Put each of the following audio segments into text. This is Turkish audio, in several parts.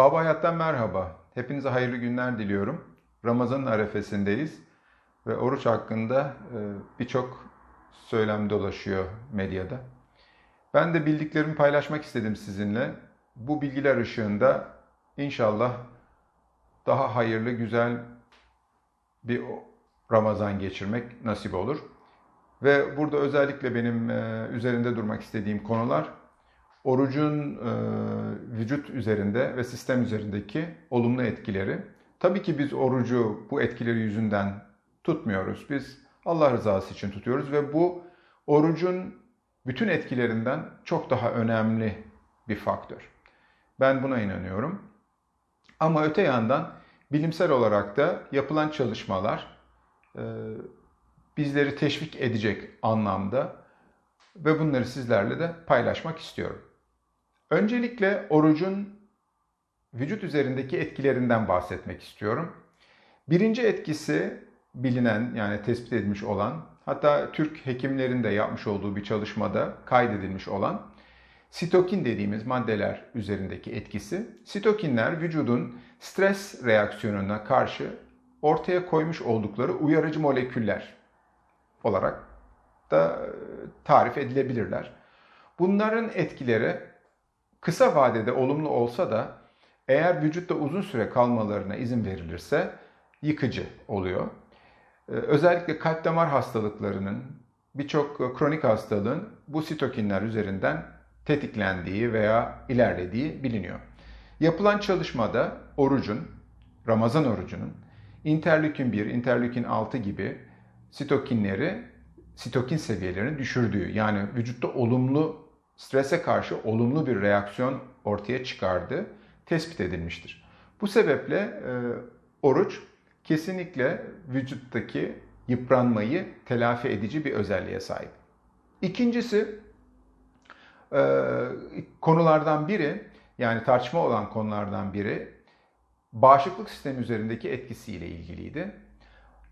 Baba Hayat'tan merhaba. Hepinize hayırlı günler diliyorum. Ramazan'ın arefesindeyiz ve oruç hakkında e, birçok söylem dolaşıyor medyada. Ben de bildiklerimi paylaşmak istedim sizinle. Bu bilgiler ışığında inşallah daha hayırlı, güzel bir Ramazan geçirmek nasip olur. Ve burada özellikle benim e, üzerinde durmak istediğim konular orucun e, vücut üzerinde ve sistem üzerindeki olumlu etkileri. Tabii ki biz orucu bu etkileri yüzünden tutmuyoruz. Biz Allah rızası için tutuyoruz ve bu orucun bütün etkilerinden çok daha önemli bir faktör. Ben buna inanıyorum. Ama öte yandan bilimsel olarak da yapılan çalışmalar e, bizleri teşvik edecek anlamda ve bunları sizlerle de paylaşmak istiyorum. Öncelikle orucun vücut üzerindeki etkilerinden bahsetmek istiyorum. Birinci etkisi bilinen yani tespit edilmiş olan hatta Türk hekimlerin de yapmış olduğu bir çalışmada kaydedilmiş olan sitokin dediğimiz maddeler üzerindeki etkisi. Sitokinler vücudun stres reaksiyonuna karşı ortaya koymuş oldukları uyarıcı moleküller olarak da tarif edilebilirler. Bunların etkileri kısa vadede olumlu olsa da eğer vücutta uzun süre kalmalarına izin verilirse yıkıcı oluyor. Özellikle kalp damar hastalıklarının birçok kronik hastalığın bu sitokinler üzerinden tetiklendiği veya ilerlediği biliniyor. Yapılan çalışmada orucun, Ramazan orucunun interleukin 1, interleukin 6 gibi sitokinleri, sitokin seviyelerini düşürdüğü yani vücutta olumlu strese karşı olumlu bir reaksiyon ortaya çıkardığı tespit edilmiştir. Bu sebeple e, oruç kesinlikle vücuttaki yıpranmayı telafi edici bir özelliğe sahip. İkincisi e, konulardan biri yani tartışma olan konulardan biri bağışıklık sistemi üzerindeki etkisiyle ilgiliydi.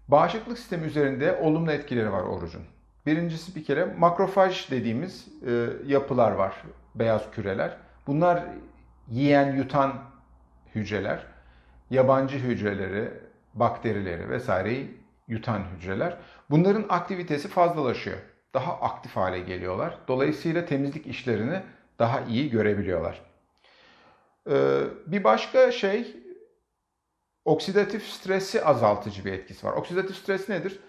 Bağışıklık sistemi üzerinde olumlu etkileri var orucun. Birincisi bir kere makrofaj dediğimiz e, yapılar var, beyaz küreler. Bunlar yiyen, yutan hücreler, yabancı hücreleri, bakterileri vesaireyi yutan hücreler. Bunların aktivitesi fazlalaşıyor. Daha aktif hale geliyorlar. Dolayısıyla temizlik işlerini daha iyi görebiliyorlar. Ee, bir başka şey oksidatif stresi azaltıcı bir etkisi var. Oksidatif stres nedir?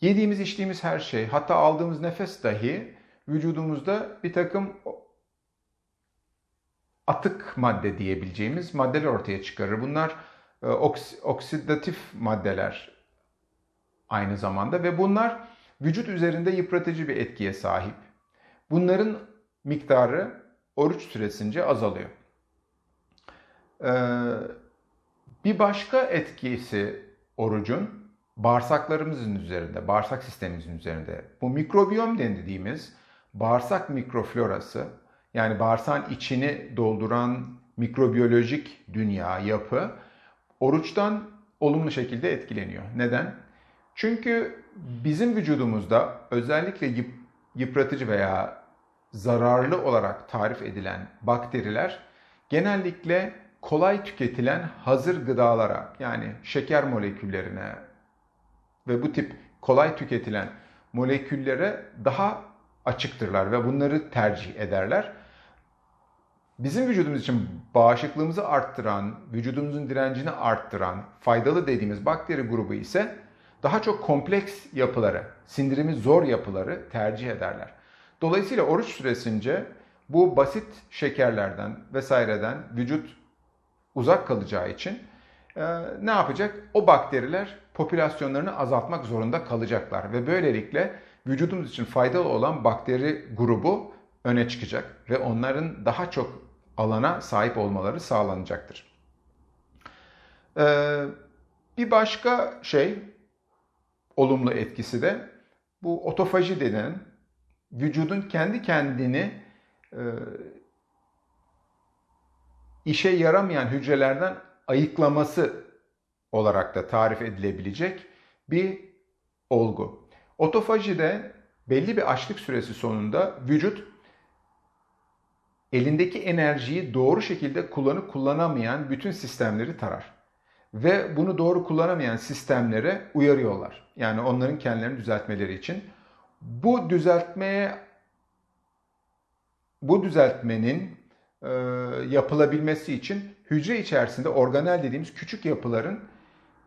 Yediğimiz, içtiğimiz her şey, hatta aldığımız nefes dahi vücudumuzda bir takım atık madde diyebileceğimiz maddeler ortaya çıkarır. Bunlar e, oks oksidatif maddeler aynı zamanda ve bunlar vücut üzerinde yıpratıcı bir etkiye sahip. Bunların miktarı oruç süresince azalıyor. Ee, bir başka etkisi orucun bağırsaklarımızın üzerinde, bağırsak sistemimizin üzerinde bu mikrobiyom dediğimiz bağırsak mikroflorası yani bağırsağın içini dolduran mikrobiyolojik dünya, yapı oruçtan olumlu şekilde etkileniyor. Neden? Çünkü bizim vücudumuzda özellikle yıpratıcı veya zararlı olarak tarif edilen bakteriler genellikle kolay tüketilen hazır gıdalara yani şeker moleküllerine, ve bu tip kolay tüketilen moleküllere daha açıktırlar ve bunları tercih ederler. Bizim vücudumuz için bağışıklığımızı arttıran, vücudumuzun direncini arttıran faydalı dediğimiz bakteri grubu ise daha çok kompleks yapıları, sindirimi zor yapıları tercih ederler. Dolayısıyla oruç süresince bu basit şekerlerden vesaireden vücut uzak kalacağı için ne yapacak? O bakteriler popülasyonlarını azaltmak zorunda kalacaklar ve böylelikle vücudumuz için faydalı olan bakteri grubu öne çıkacak ve onların daha çok alana sahip olmaları sağlanacaktır. Ee, bir başka şey, olumlu etkisi de bu otofaji denen vücudun kendi kendini e, işe yaramayan hücrelerden ayıklaması olarak da tarif edilebilecek bir olgu. Otofajide belli bir açlık süresi sonunda vücut elindeki enerjiyi doğru şekilde kullanıp kullanamayan bütün sistemleri tarar. Ve bunu doğru kullanamayan sistemlere uyarıyorlar. Yani onların kendilerini düzeltmeleri için. Bu düzeltmeye bu düzeltmenin e, yapılabilmesi için hücre içerisinde organel dediğimiz küçük yapıların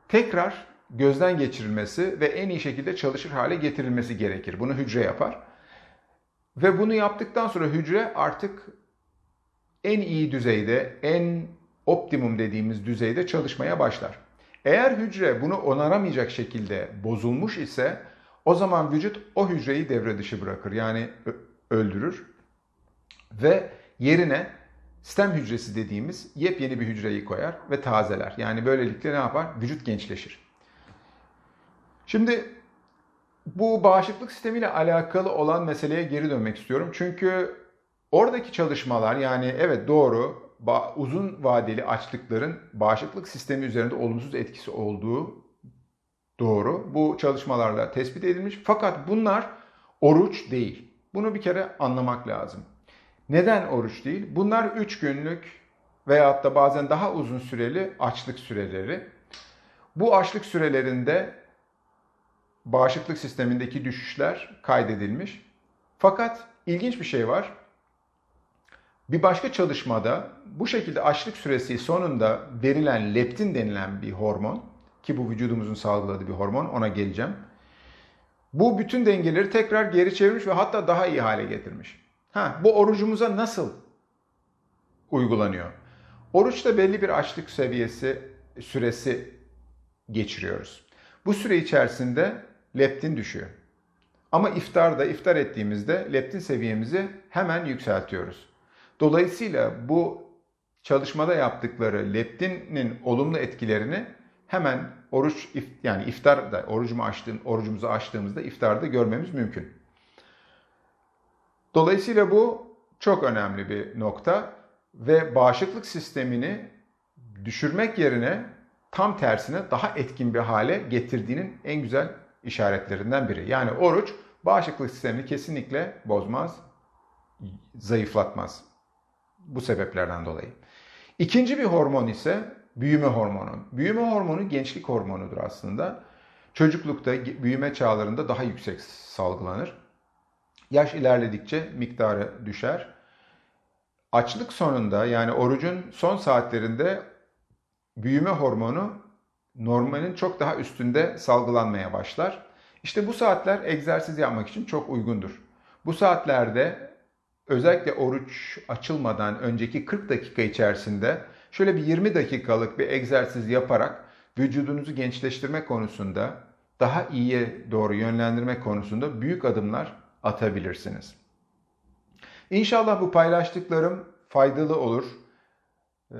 tekrar gözden geçirilmesi ve en iyi şekilde çalışır hale getirilmesi gerekir. Bunu hücre yapar. Ve bunu yaptıktan sonra hücre artık en iyi düzeyde, en optimum dediğimiz düzeyde çalışmaya başlar. Eğer hücre bunu onaramayacak şekilde bozulmuş ise o zaman vücut o hücreyi devre dışı bırakır. Yani öldürür ve yerine stem hücresi dediğimiz yepyeni bir hücreyi koyar ve tazeler. Yani böylelikle ne yapar? Vücut gençleşir. Şimdi bu bağışıklık sistemiyle alakalı olan meseleye geri dönmek istiyorum. Çünkü oradaki çalışmalar yani evet doğru uzun vadeli açlıkların bağışıklık sistemi üzerinde olumsuz etkisi olduğu doğru. Bu çalışmalarla tespit edilmiş. Fakat bunlar oruç değil. Bunu bir kere anlamak lazım. Neden oruç değil? Bunlar 3 günlük veyahut da bazen daha uzun süreli açlık süreleri. Bu açlık sürelerinde bağışıklık sistemindeki düşüşler kaydedilmiş. Fakat ilginç bir şey var. Bir başka çalışmada bu şekilde açlık süresi sonunda verilen leptin denilen bir hormon ki bu vücudumuzun salgıladığı bir hormon ona geleceğim. Bu bütün dengeleri tekrar geri çevirmiş ve hatta daha iyi hale getirmiş. Ha, bu orucumuza nasıl uygulanıyor? Oruçta belli bir açlık seviyesi süresi geçiriyoruz. Bu süre içerisinde leptin düşüyor. Ama iftarda iftar ettiğimizde leptin seviyemizi hemen yükseltiyoruz. Dolayısıyla bu çalışmada yaptıkları leptinin olumlu etkilerini hemen oruç yani iftarda orucumu açtığım orucumuzu açtığımızda iftarda görmemiz mümkün. Dolayısıyla bu çok önemli bir nokta ve bağışıklık sistemini düşürmek yerine tam tersine daha etkin bir hale getirdiğinin en güzel işaretlerinden biri. Yani oruç bağışıklık sistemini kesinlikle bozmaz, zayıflatmaz. Bu sebeplerden dolayı. İkinci bir hormon ise büyüme hormonu. Büyüme hormonu gençlik hormonudur aslında. Çocuklukta, büyüme çağlarında daha yüksek salgılanır. Yaş ilerledikçe miktarı düşer. Açlık sonunda yani orucun son saatlerinde büyüme hormonu normalin çok daha üstünde salgılanmaya başlar. İşte bu saatler egzersiz yapmak için çok uygundur. Bu saatlerde özellikle oruç açılmadan önceki 40 dakika içerisinde şöyle bir 20 dakikalık bir egzersiz yaparak vücudunuzu gençleştirme konusunda daha iyiye doğru yönlendirme konusunda büyük adımlar atabilirsiniz. İnşallah bu paylaştıklarım faydalı olur. Ee,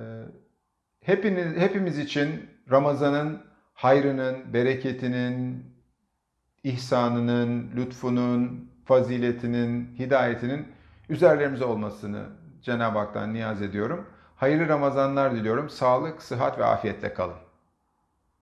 hepiniz, hepimiz için Ramazan'ın hayrının, bereketinin, ihsanının, lütfunun, faziletinin, hidayetinin üzerlerimize olmasını Cenab-ı Hak'tan niyaz ediyorum. Hayırlı Ramazanlar diliyorum. Sağlık, sıhhat ve afiyetle kalın.